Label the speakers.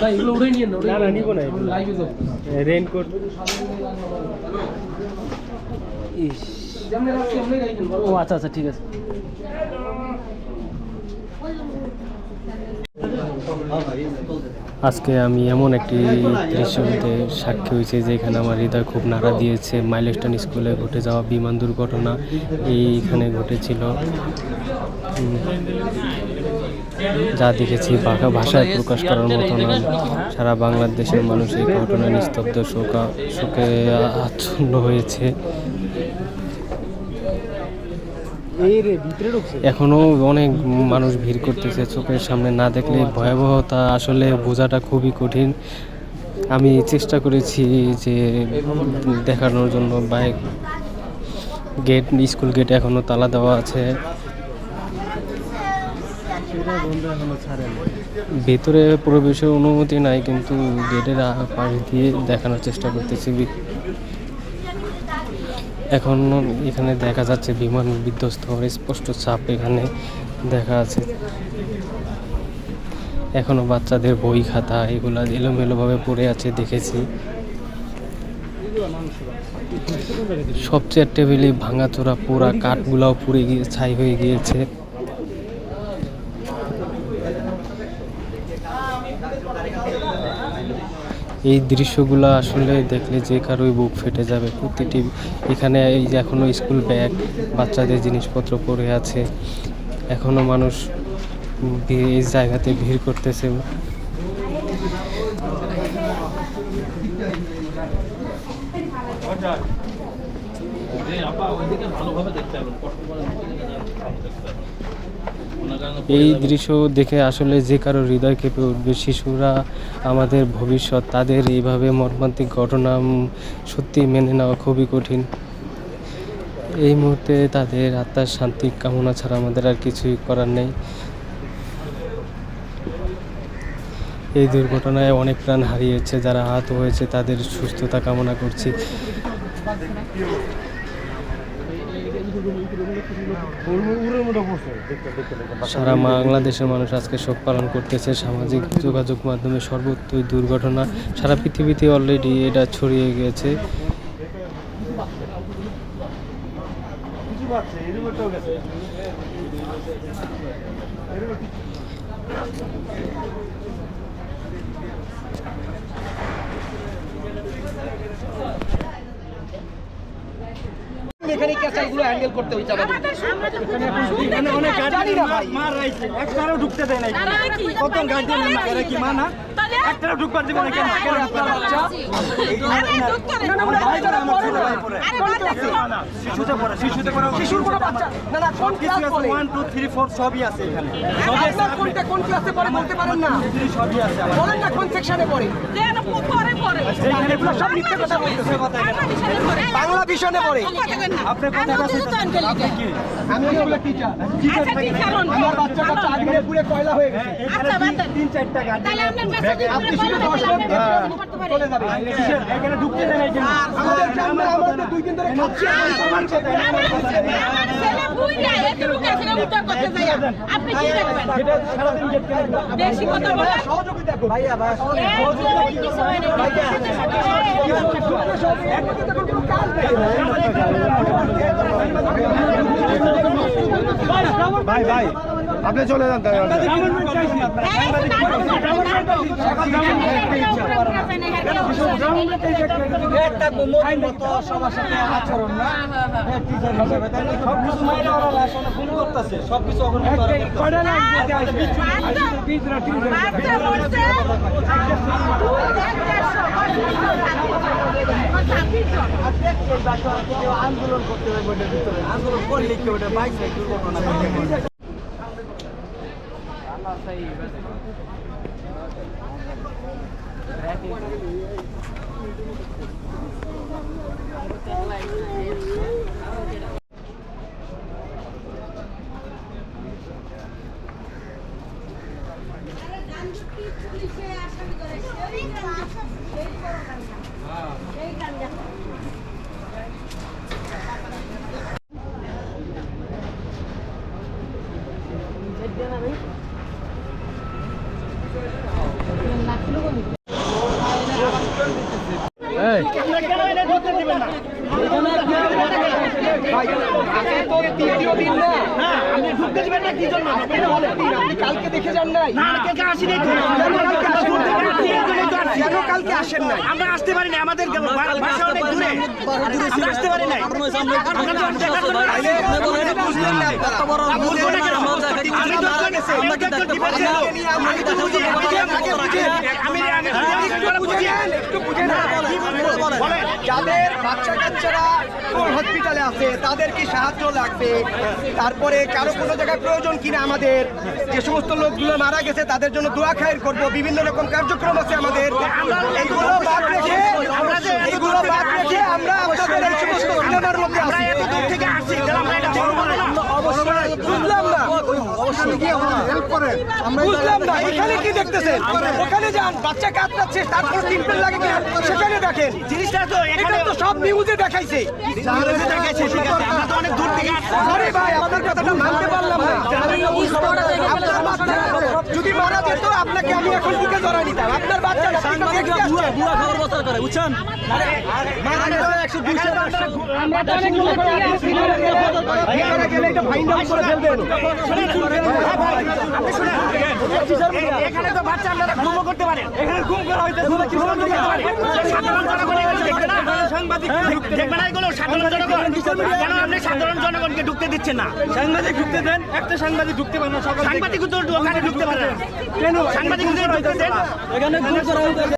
Speaker 1: ভাই এগুলো উঠে নিয়ে
Speaker 2: না, না, নিবো না
Speaker 1: লাইভে যাব
Speaker 2: রেনকোট
Speaker 1: ইস। যেমনি রাখছি এমনি রাখেন
Speaker 2: ও আচ্ছা আচ্ছা ঠিক আছে। আজকে আমি এমন একটি দৃশ্যতে সাক্ষী হয়েছি যেখানে আমার হৃদয় খুব নাড়া দিয়েছে। মাইলস্টোন স্কুলে ঘটে যাওয়া বিমান দুর্ঘটনা এইখানে ঘটেছিল। যা দেখেছি বাঘা ভাষায় প্রকাশ করার মতো নয় সারা বাংলাদেশের মানুষ এই ঘটনায় নিস্তব্ধ, শোকা শোকে আচ্ছন্ন হয়েছে। এখনও অনেক মানুষ ভিড় করতেছে চোখের সামনে না দেখলে ভয়াবহতা আসলে বোঝাটা খুবই কঠিন। আমি চেষ্টা করেছি যে দেখানোর জন্য বাইক গেট স্কুল গেট এখনও তালা দেওয়া আছে। ভেতরে প্রবেশের অনুমতি নাই কিন্তু গেটের পাশ দিয়ে দেখানোর চেষ্টা করতেছি। এখন এখানে দেখা যাচ্ছে বিমান বিধ্বস্ত হওয়ার স্পষ্ট চাপ এখানে দেখা আছে। এখনও বাচ্চাদের বই খাতা এগুলা এলোমেলোভাবে পড়ে আছে, দেখেছি। সবচেয়ে টেবিলে ভাঙাচোরা পোড়া কাঠগুলাও পুড়ে গিয়ে ছাই হয়ে গিয়েছে। এই দৃশ্যগুলো আসলে দেখলে যে কারোই বুক ফেটে যাবে। প্রতিটি এখানে এই যে এখনও স্কুল ব্যাগ বাচ্চাদের জিনিসপত্র পড়ে আছে। এখনও মানুষ এই জায়গাতে ভিড় করতেছে। এই দৃশ্য দেখে আসলে যে কারও হৃদয় কেঁপে উঠবে শিশুরা, আমাদের ভবিষ্যৎ, তাদের এইভাবে মর্মান্তিক ঘটনা সত্যি মেনে নেওয়া খুবই কঠিন। এই মুহূর্তে তাদের আত্মার শান্তি কামনা ছাড়া আমাদের আর কিছুই করার নেই। এই দুর্ঘটনায় অনেক প্রাণ হারিয়েছে, যারা আহত হয়েছে, তাদের সুস্থতা কামনা করছি। সারা বাংলাদেশের মানুষ আজকে শোক পালন করতেছে। সামাজিক যোগাযোগ মাধ্যমে সর্বত্রই দুর্ঘটনা। সারা পৃথিবীতে অলরেডি এটা ছড়িয়ে গিয়েছে
Speaker 1: এখানে ক্যাচারগুলো হ্যান্ডেল করতে হইছে আমাদের।
Speaker 3: এখানে অনেক গাড়ি
Speaker 1: জানি না ভাই।
Speaker 3: মার রাইছে। একটারও ঢুকতে দেয় নাই। কত গাড়ি দিয়ে নেমে কি মানা
Speaker 4: তাহলে?
Speaker 3: একটারও ঢুকবার দিবে না কেন কেন ঢুকবার দিবে না?
Speaker 4: আরে ঢুকতে দে।
Speaker 3: আমার ভাই যারা আমার ছোট ভাই পড়ে
Speaker 4: আরে বাদ দে তো।
Speaker 3: না, শিশুতে পড়ে শিশুতে পড়ে
Speaker 1: শিশুর কোনো বাচ্চা। না না কোন ক্লাস পড়ে?
Speaker 3: ওয়ান টু থ্রি ফোর সবই আছে এখানে। সবই আছে
Speaker 1: কোনটা কোন ক্লাসে পড়ে বলতে পারেন না।
Speaker 3: সবই আছে
Speaker 1: বলেন না কোন সেকশনে পড়ে।
Speaker 4: যে না প- পরে পরে।
Speaker 1: সব মিথ্যে কথা বলতেছে।
Speaker 4: বাংলা বিষয়ে
Speaker 1: পড়ে
Speaker 4: না?
Speaker 3: আপনি কথা
Speaker 4: না।
Speaker 3: আপনি কি
Speaker 1: আমি হলো টিচার
Speaker 4: আচ্ছা, কারণ?
Speaker 1: আমার বাচ্চা কাচ্চা আগুনে পুড়ে কয়লা হয়ে গেছে
Speaker 3: এখানে
Speaker 4: আচ্ছা,
Speaker 3: তিন- তিন চারটা গাড়ি
Speaker 4: তাহলে আপনার কাছে
Speaker 1: আপনি শুধু
Speaker 4: তাহলে
Speaker 1: দশ
Speaker 4: আপনি
Speaker 1: লোক
Speaker 4: করতে পারেন।
Speaker 1: চলে যাবে
Speaker 3: কিসের? এখানে ঢুকতে দেয় না
Speaker 1: আমাদের সামনে আমরা দুই দিন ধরে খাচ্ছি আর মারছে তাই না?
Speaker 4: আমার আমার ছেলে বুইড়া, এতটুকু এখানে উদ্ধার করতে যাই। আপনি কি দেখবেন?
Speaker 3: এটা সারাদিন গেট কেন
Speaker 4: বেশি কথা বলে।
Speaker 1: ভাই
Speaker 5: ভাই আপনি চলে যান
Speaker 1: হ্যাঁ? সবকিছু আন্দোলন করতে হবে ভিতরে আন্দোলন করলে কি ওটা বাইক দুর্ঘটনা কালকে দেখে যান নাই কেন কালকে আসেন নাই
Speaker 3: আমরা আসতে পারি না। আমাদের বাসা অনেক দূরে আমরা আসতে পারি না আমরা তো দেখার জন্য আসি।
Speaker 1: বুঝলেন না আপনারা।
Speaker 3: আমি বুঝব না কেন? আমি তো একজন- আমি তো একজন defense এর লোক। আমি তো বুঝি, আমি তো আগে বুঝি। আমি- আমি-
Speaker 1: একটু বুঝেন, একটু বুঝেন।
Speaker 3: বলেন।
Speaker 1: যাদের বাচ্চা কাচ্চারা হসপিটালে আছে? তাদের কি সাহায্য লাগবে? তারপরে কারও কোনো জায়গায় প্রয়োজন কিনা আমাদের? যে সমস্ত লোকগুলো মারা গেছে, তাদের জন্য দোয়া খায়ের করব। বিভিন্ন রকম কার্যক্রম আছে আমাদের। এইগুলো বাদ রেখে এইগুলো বাদ রেখে আমরা আমাদের এই সমস্ত সিনেমার মধ্যে আছি
Speaker 3: এত দূর থেকে আসছি তাহলে আমরা এটা বলব না
Speaker 1: বুঝলাম না বুঝলাম না এখানে কি দেখতেছেন ওখানে যান বাচ্চা কাতরাচ্ছে তারপর লাগে কিনা সেখানে দেখেন
Speaker 3: জিনিসটা তো এখানে
Speaker 1: তো সব নিউজে দেখাইছে
Speaker 3: নিউজে দেখাইছে, ঠিক আছে। আমরা তো অনেক দূর থেকে।
Speaker 1: আরে ভাই আপনার কথাটা মানতে পারলাম না আপনার বাচ্চা যদি মারা যেত আপনাকে আমি এখন বুকে জড়াই নিতাম। আপনার বাচ্চা সাংবাদিকরা বুয়া খবর প্রচার করে বুঝছেন। এখানে
Speaker 3: তো বাচ্চা আপনারা ঘুমও করতে পারেন এখানে ঘুম করা হইতে জনগণ এগুলো সাধারণ জনগণ। কেন আপনি সাধারণ জনগণকে ঢুকতে দিচ্ছেন না?
Speaker 1: সাংবাদিক ঢুকতে দেন। একটা সাংবাদিক ঢুকতে পারে না
Speaker 3: সাংবাদিক ঢুকতে পারে। না কেন? সাংবাদিক ঢুকতে দেন।
Speaker 1: এখানে